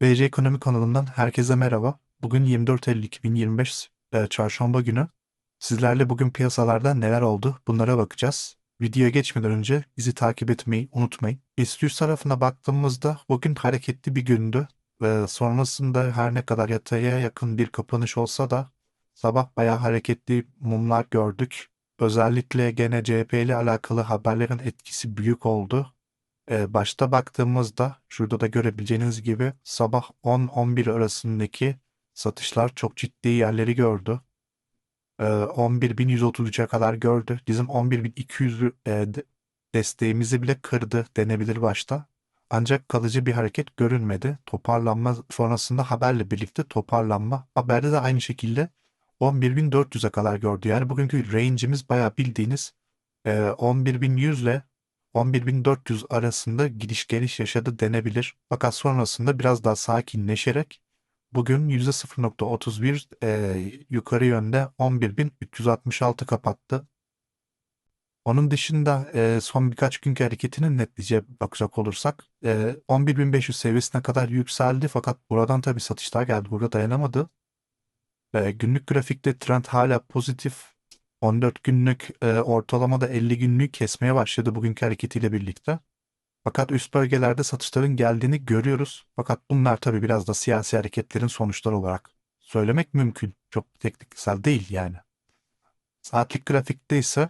BC Ekonomi kanalından herkese merhaba. Bugün 24 Eylül 2025 e, Çarşamba günü. Sizlerle bugün piyasalarda neler oldu bunlara bakacağız. Videoya geçmeden önce bizi takip etmeyi unutmayın. BIST 100 tarafına baktığımızda bugün hareketli bir gündü. Ve sonrasında her ne kadar yataya yakın bir kapanış olsa da sabah bayağı hareketli mumlar gördük. Özellikle gene CHP ile alakalı haberlerin etkisi büyük oldu. Ee, başta baktığımızda şurada da görebileceğiniz gibi sabah 10-11 arasındaki satışlar çok ciddi yerleri gördü. Ee, 11.133'e kadar gördü. Bizim 11.200 e, de- desteğimizi bile kırdı denebilir başta. Ancak kalıcı bir hareket görünmedi. Toparlanma sonrasında haberle birlikte toparlanma. Haberde de aynı şekilde 11.400'e kadar gördü. Yani bugünkü range'imiz bayağı bildiğiniz e, 11.100 ile 11.400 arasında gidiş geliş yaşadı denebilir. Fakat sonrasında biraz daha sakinleşerek bugün %0.31 e, yukarı yönde 11.366 kapattı. Onun dışında e, son birkaç günkü hareketinin netlice bakacak olursak e, 11.500 seviyesine kadar yükseldi fakat buradan tabii satışlar geldi. Burada dayanamadı. E, günlük grafikte trend hala pozitif. 14 günlük e, ortalamada 50 günlük kesmeye başladı bugünkü hareketiyle birlikte. Fakat üst bölgelerde satışların geldiğini görüyoruz. Fakat bunlar tabii biraz da siyasi hareketlerin sonuçları olarak söylemek mümkün. Çok tekniksel değil yani. Saatlik grafikte ise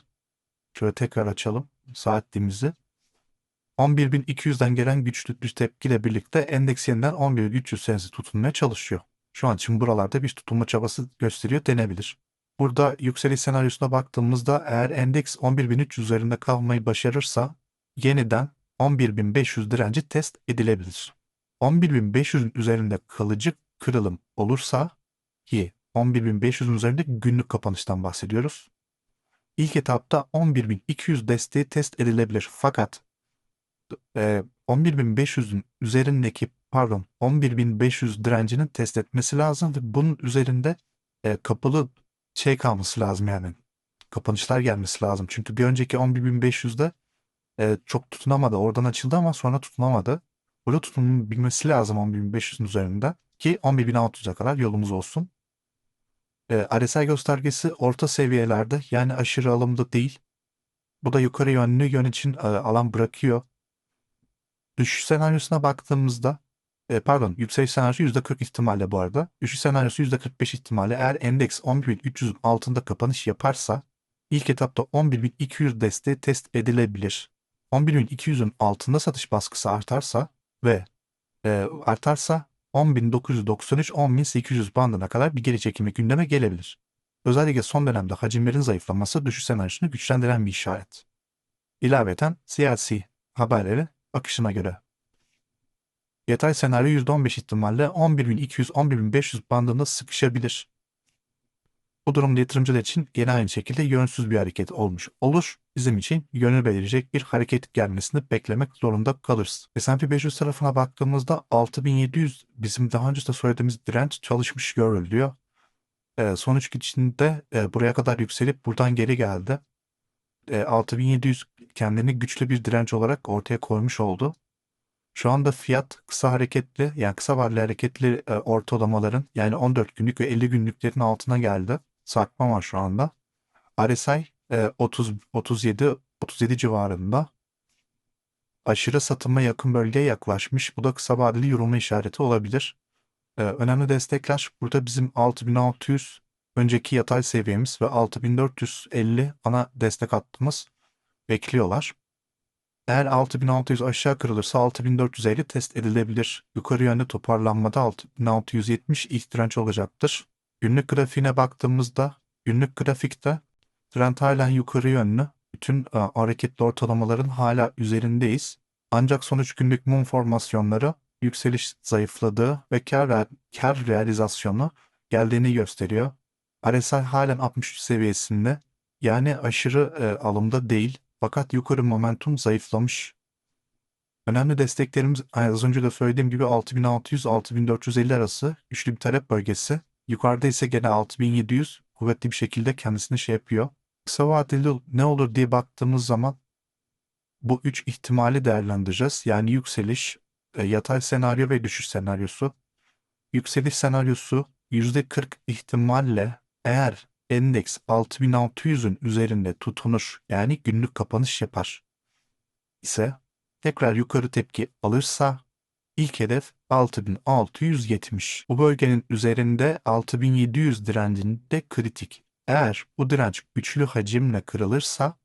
şöyle tekrar açalım saatliğimizi. 11.200'den gelen güçlü bir tepkiyle birlikte endeks yeniden 11.300 senesi tutunmaya çalışıyor. Şu an için buralarda bir tutunma çabası gösteriyor denebilir. Burada yükseliş senaryosuna baktığımızda eğer endeks 11.300 üzerinde kalmayı başarırsa yeniden 11.500 direnci test edilebilir. 11.500'ün üzerinde kalıcı kırılım olursa ki 11.500'ün üzerinde günlük kapanıştan bahsediyoruz. İlk etapta 11.200 desteği test edilebilir. Fakat e, 11.500'ün üzerindeki pardon 11.500 direncinin test etmesi lazım ve bunun üzerinde e, kapalı şey kalması lazım yani. Kapanışlar gelmesi lazım. Çünkü bir önceki 11.500'de e, çok tutunamadı. Oradan açıldı ama sonra tutunamadı. Burada tutunabilmesi lazım 11.500'ün üzerinde ki 11.600'e kadar yolumuz olsun. E, RSI göstergesi orta seviyelerde yani aşırı alımda değil. Bu da yukarı yönlü yön için e, alan bırakıyor. Düşüş senaryosuna baktığımızda e, pardon yükseliş senaryosu %40 ihtimalle bu arada. Düşüş senaryosu %45 ihtimalle eğer endeks 11.300'ün altında kapanış yaparsa ilk etapta 11.200 desteği test edilebilir. 11.200'ün altında satış baskısı artarsa ve e, artarsa 10.993-10.800 bandına kadar bir geri çekilme gündeme gelebilir. Özellikle son dönemde hacimlerin zayıflaması düşüş senaryosunu güçlendiren bir işaret. İlaveten siyasi haberleri akışına göre. Yatay senaryo %15 ihtimalle 11.200-11.500 bandında sıkışabilir. Bu durumda yatırımcılar için gene aynı şekilde yönsüz bir hareket olmuş olur. Bizim için yönü belirleyecek bir hareket gelmesini beklemek zorunda kalırız. S&P 500 tarafına baktığımızda 6700 bizim daha önce de söylediğimiz direnç çalışmış görülüyor. Ee, sonuç gidişinde e, buraya kadar yükselip buradan geri geldi. E, 6700 kendini güçlü bir direnç olarak ortaya koymuş oldu. Şu anda fiyat kısa hareketli yani kısa vadeli hareketli e, ortalamaların yani 14 günlük ve 50 günlüklerin altına geldi. Sarkma var şu anda. RSI e, 30 37 37 civarında. Aşırı satıma yakın bölgeye yaklaşmış. Bu da kısa vadeli yorulma işareti olabilir. E, önemli destekler burada bizim 6600 önceki yatay seviyemiz ve 6450 ana destek hattımız bekliyorlar. Eğer 6600 aşağı kırılırsa 6450 test edilebilir. Yukarı yönde toparlanmada 6670 ilk direnç olacaktır. Günlük grafiğine baktığımızda günlük grafikte trend halen yukarı yönlü. Bütün e, hareketli ortalamaların hala üzerindeyiz. Ancak sonuç günlük mum formasyonları yükseliş zayıfladığı ve kar, kar realizasyonu geldiğini gösteriyor. RSI halen 63 seviyesinde yani aşırı e, alımda değil fakat yukarı momentum zayıflamış. Önemli desteklerimiz az önce de söylediğim gibi 6600-6450 arası güçlü bir talep bölgesi. Yukarıda ise gene 6700 kuvvetli bir şekilde kendisini şey yapıyor. Kısa vadeli ne olur diye baktığımız zaman bu üç ihtimali değerlendireceğiz. Yani yükseliş, e, yatay senaryo ve düşüş senaryosu. yükseliş senaryosu %40 ihtimalle eğer endeks 6600'ün üzerinde tutunur yani günlük kapanış yapar ise tekrar yukarı tepki alırsa ilk hedef 6670. Bu bölgenin üzerinde 6700 direncinde kritik. Eğer bu direnç güçlü hacimle kırılırsa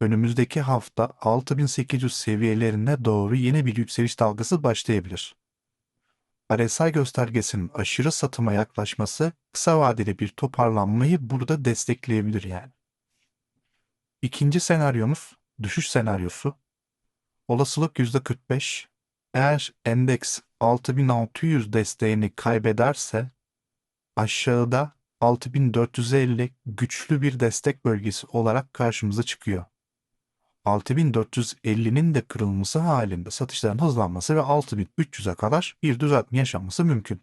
önümüzdeki hafta 6800 seviyelerine doğru yeni bir yükseliş dalgası başlayabilir. RSI göstergesinin aşırı satıma yaklaşması kısa vadeli bir toparlanmayı burada destekleyebilir yani. İkinci senaryomuz düşüş senaryosu. Olasılık %45. Eğer endeks 6600 desteğini kaybederse aşağıda 6450 güçlü bir destek bölgesi olarak karşımıza çıkıyor. 6450'nin de kırılması halinde satışların hızlanması ve 6300'e kadar bir düzeltme yaşanması mümkün.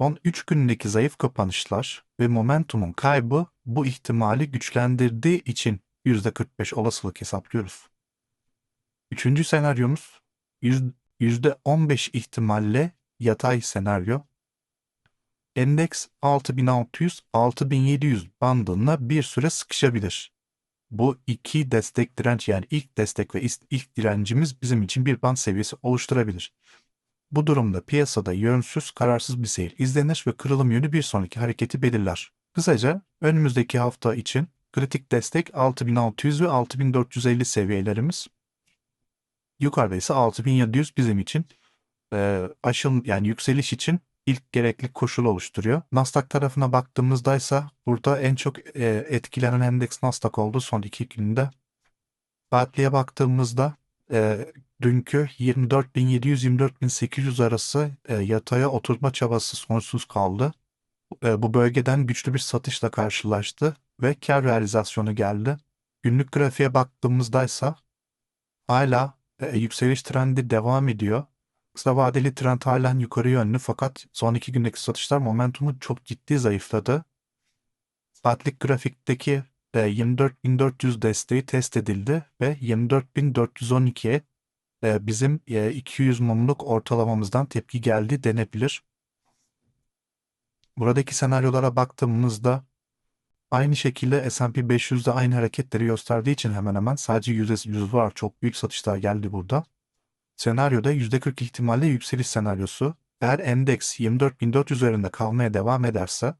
Son 3 gündeki zayıf kapanışlar ve momentumun kaybı bu ihtimali güçlendirdiği için %45 olasılık hesaplıyoruz. Üçüncü senaryomuz %15 ihtimalle yatay senaryo. Endeks 6600-6700 bandına bir süre sıkışabilir. Bu iki destek direnç yani ilk destek ve ilk direncimiz bizim için bir band seviyesi oluşturabilir. Bu durumda piyasada yönsüz, kararsız bir seyir izlenir ve kırılım yönü bir sonraki hareketi belirler. Kısaca önümüzdeki hafta için kritik destek 6600 ve 6450 seviyelerimiz. Yukarıda ise 6700 bizim için e, aşın yani yükseliş için ilk gerekli koşul oluşturuyor. Nasdaq tarafına baktığımızda ise burada en çok e, etkilenen endeks Nasdaq oldu son iki günde. Saatliğe baktığımızda e, dünkü 24.700-24.800 arası e, yataya oturma çabası sonsuz kaldı. E, bu bölgeden güçlü bir satışla karşılaştı ve kar realizasyonu geldi. Günlük grafiğe baktığımızda ise hala e, yükseliş trendi devam ediyor. Kısa vadeli trend halen yukarı yönlü fakat son iki gündeki satışlar momentumu çok ciddi zayıfladı. Saatlik grafikteki 24.400 desteği test edildi ve 24.412'ye bizim 200 mumluk ortalamamızdan tepki geldi denebilir. Buradaki senaryolara baktığımızda aynı şekilde S&P 500'de aynı hareketleri gösterdiği için hemen hemen sadece %100 var. Çok büyük satışlar geldi burada. Senaryoda %40 ihtimalle yükseliş senaryosu. Eğer endeks 24.400 üzerinde kalmaya devam ederse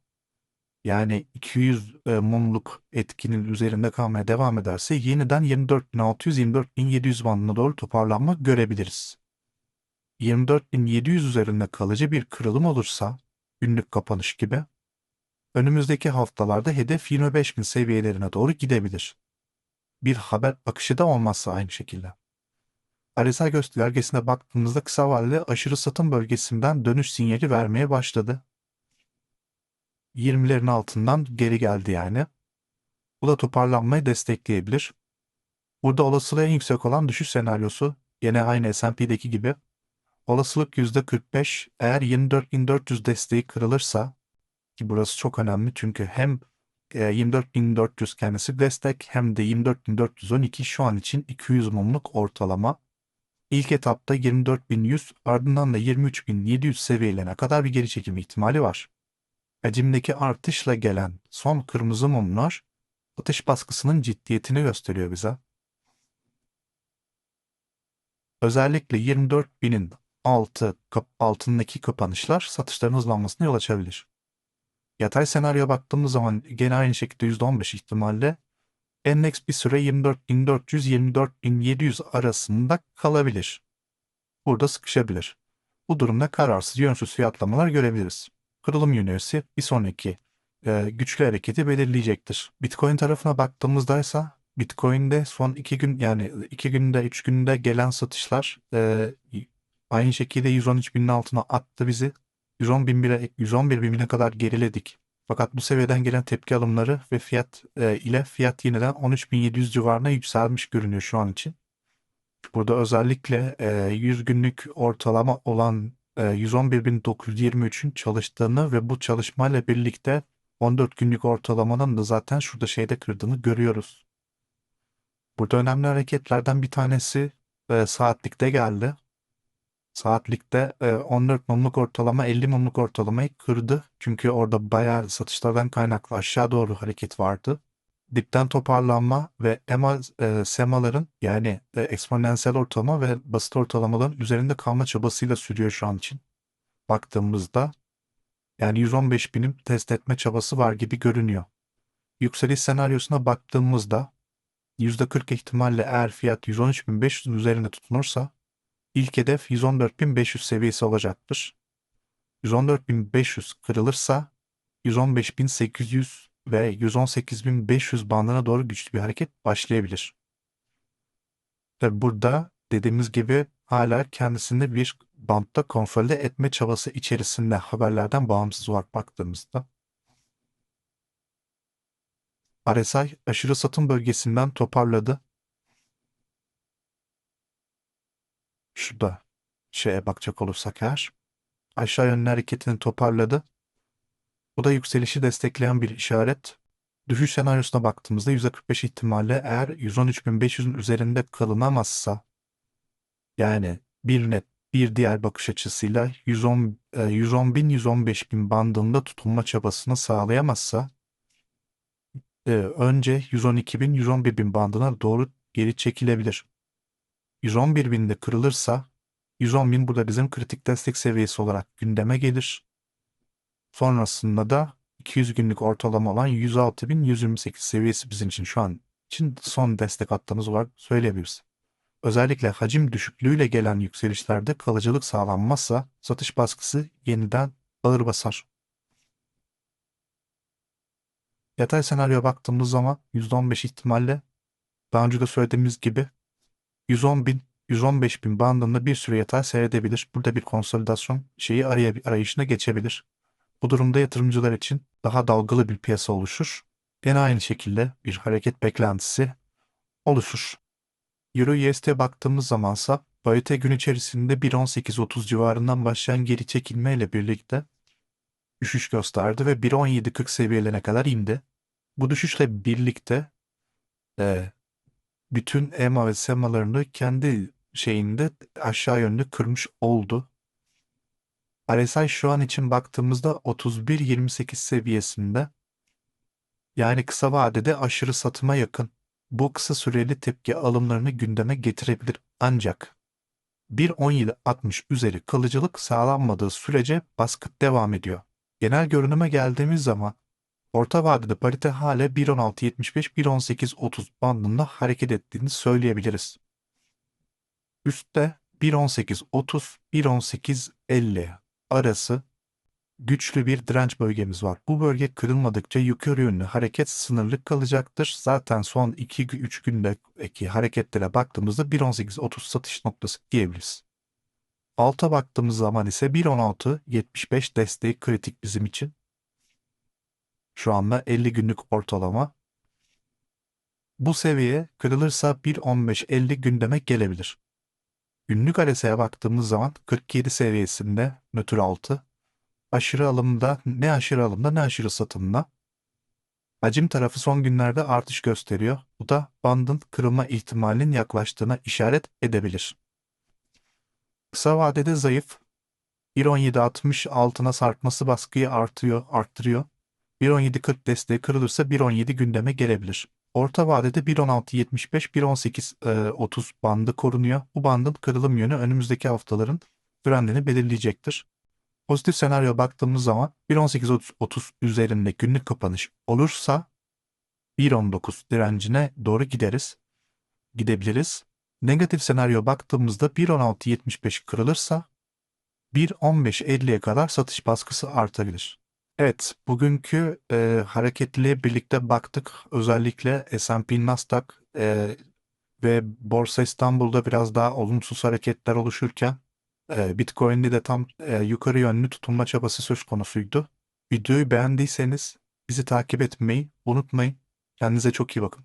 yani 200 e, mumluk etkinin üzerinde kalmaya devam ederse yeniden 24.600-24.700 bandına doğru toparlanma görebiliriz. 24.700 üzerinde kalıcı bir kırılım olursa günlük kapanış gibi önümüzdeki haftalarda hedef 25.000 seviyelerine doğru gidebilir. Bir haber akışı da olmazsa aynı şekilde. RSI göstergesine baktığımızda kısa vadeli aşırı satım bölgesinden dönüş sinyali vermeye başladı. 20'lerin altından geri geldi yani. Bu da toparlanmayı destekleyebilir. Burada olasılığı en yüksek olan düşüş senaryosu yine aynı S&P'deki gibi. Olasılık %45 eğer 24.400 desteği kırılırsa ki burası çok önemli çünkü hem 24.400 e, kendisi destek hem de 24.412 şu an için 200 mumluk ortalama. İlk etapta 24.100 ardından da 23.700 seviyelerine kadar bir geri çekim ihtimali var. Hacimdeki artışla gelen son kırmızı mumlar satış baskısının ciddiyetini gösteriyor bize. Özellikle 24.000'in altı, altındaki kapanışlar satışların hızlanmasına yol açabilir. Yatay senaryoya baktığımız zaman gene aynı şekilde %15 ihtimalle endeks bir süre 24.400-24.700 arasında kalabilir. Burada sıkışabilir. Bu durumda kararsız yönsüz fiyatlamalar görebiliriz. Kırılım yönesi bir sonraki e, güçlü hareketi belirleyecektir. Bitcoin tarafına baktığımızda ise Bitcoin'de son iki gün yani iki günde üç günde gelen satışlar e, aynı şekilde 113 binin altına attı bizi. 111 bine, 111 bine kadar geriledik. Fakat bu seviyeden gelen tepki alımları ve fiyat e, ile fiyat yeniden 13.700 civarına yükselmiş görünüyor şu an için. Burada özellikle e, 100 günlük ortalama olan e, 111.923'ün çalıştığını ve bu çalışmayla birlikte 14 günlük ortalamanın da zaten şurada şeyde kırdığını görüyoruz. Burada önemli hareketlerden bir tanesi e, saatlikte geldi. Saatlikte e, 14 mumluk ortalama 50 mumluk ortalamayı kırdı. Çünkü orada bayağı satışlardan kaynaklı aşağı doğru hareket vardı. Dipten toparlanma ve EMA, e, SEMA'ların yani e, eksponansiyel ortalama ve basit ortalamaların üzerinde kalma çabasıyla sürüyor şu an için. Baktığımızda yani 115 binim test etme çabası var gibi görünüyor. Yükseliş senaryosuna baktığımızda %40 ihtimalle eğer fiyat 113.500'ün üzerinde tutunursa ilk hedef 114.500 seviyesi olacaktır. 114.500 kırılırsa 115.800 ve 118.500 bandına doğru güçlü bir hareket başlayabilir. Ve burada dediğimiz gibi hala kendisini bir bantta konsolide etme çabası içerisinde haberlerden bağımsız olarak baktığımızda RSI aşırı satım bölgesinden toparladı. Şurada şeye bakacak olursak eğer aşağı yönlü hareketini toparladı. Bu da yükselişi destekleyen bir işaret. Düşüş senaryosuna baktığımızda %45 ihtimalle eğer 113.500'ün üzerinde kalınamazsa yani bir net bir diğer bakış açısıyla 110 110 bin 115 bin bandında tutunma çabasını sağlayamazsa e, önce 112 bin 111 bin bandına doğru geri çekilebilir. 111 binde kırılırsa 110 bin burada bizim kritik destek seviyesi olarak gündeme gelir. Sonrasında da 200 günlük ortalama olan 106.128 seviyesi bizim için şu an için son destek hattımız var söyleyebiliriz. Özellikle hacim düşüklüğüyle gelen yükselişlerde kalıcılık sağlanmazsa satış baskısı yeniden ağır basar. Yatay senaryoya baktığımız zaman %15 ihtimalle daha önce de söylediğimiz gibi 110 bin 115 bin bandında bir süre yatay seyredebilir. Burada bir konsolidasyon şeyi araya, arayışına geçebilir. Bu durumda yatırımcılar için daha dalgalı bir piyasa oluşur. Yine aynı şekilde bir hareket beklentisi oluşur. Euro USD'ye baktığımız zamansa parite gün içerisinde 1.18.30 civarından başlayan geri çekilmeyle birlikte düşüş gösterdi ve 1.17.40 seviyelerine kadar indi. Bu düşüşle birlikte e, bütün EMA ve SEMA'larını kendi şeyinde aşağı yönlü kırmış oldu. RSI şu an için baktığımızda 31.28 seviyesinde. Yani kısa vadede aşırı satıma yakın. Bu kısa süreli tepki alımlarını gündeme getirebilir ancak 1.17.60 üzeri kalıcılık sağlanmadığı sürece baskı devam ediyor. Genel görünüme geldiğimiz zaman orta vadede parite hala 1.16.75-1.18.30 bandında hareket ettiğini söyleyebiliriz. Üstte 1.18.30, 1.18.50 arası güçlü bir direnç bölgemiz var. Bu bölge kırılmadıkça yukarı yönlü hareket sınırlı kalacaktır. Zaten son 2-3 gündeki hareketlere baktığımızda 1.18.30 satış noktası diyebiliriz. Alta baktığımız zaman ise 1.16.75 desteği kritik bizim için. Şu anda 50 günlük ortalama. Bu seviye kırılırsa 1.15.50 gündeme gelebilir. Günlük RSI'ye baktığımız zaman 47 seviyesinde nötr altı. Aşırı alımda ne aşırı alımda ne aşırı satımda. Hacim tarafı son günlerde artış gösteriyor. Bu da bandın kırılma ihtimalinin yaklaştığına işaret edebilir. Kısa vadede zayıf. 1.17.60 altına sarkması baskıyı artıyor, arttırıyor. 1.17.40 desteği kırılırsa 1.17 gündeme gelebilir. Orta vadede 1.16.75-1.18.30 bandı korunuyor. Bu bandın kırılım yönü önümüzdeki haftaların trendini belirleyecektir. Pozitif senaryo baktığımız zaman 1.18.30 üzerinde günlük kapanış olursa 1.19 direncine doğru gideriz. Gidebiliriz. Negatif senaryo baktığımızda 1.16.75 kırılırsa 1.15.50'ye kadar satış baskısı artabilir. Evet, bugünkü e, hareketliliğe birlikte baktık. Özellikle S&P, Nasdaq e, ve Borsa İstanbul'da biraz daha olumsuz hareketler oluşurken e, Bitcoin'de de tam e, yukarı yönlü tutunma çabası söz konusuydu. Videoyu beğendiyseniz bizi takip etmeyi unutmayın. Kendinize çok iyi bakın.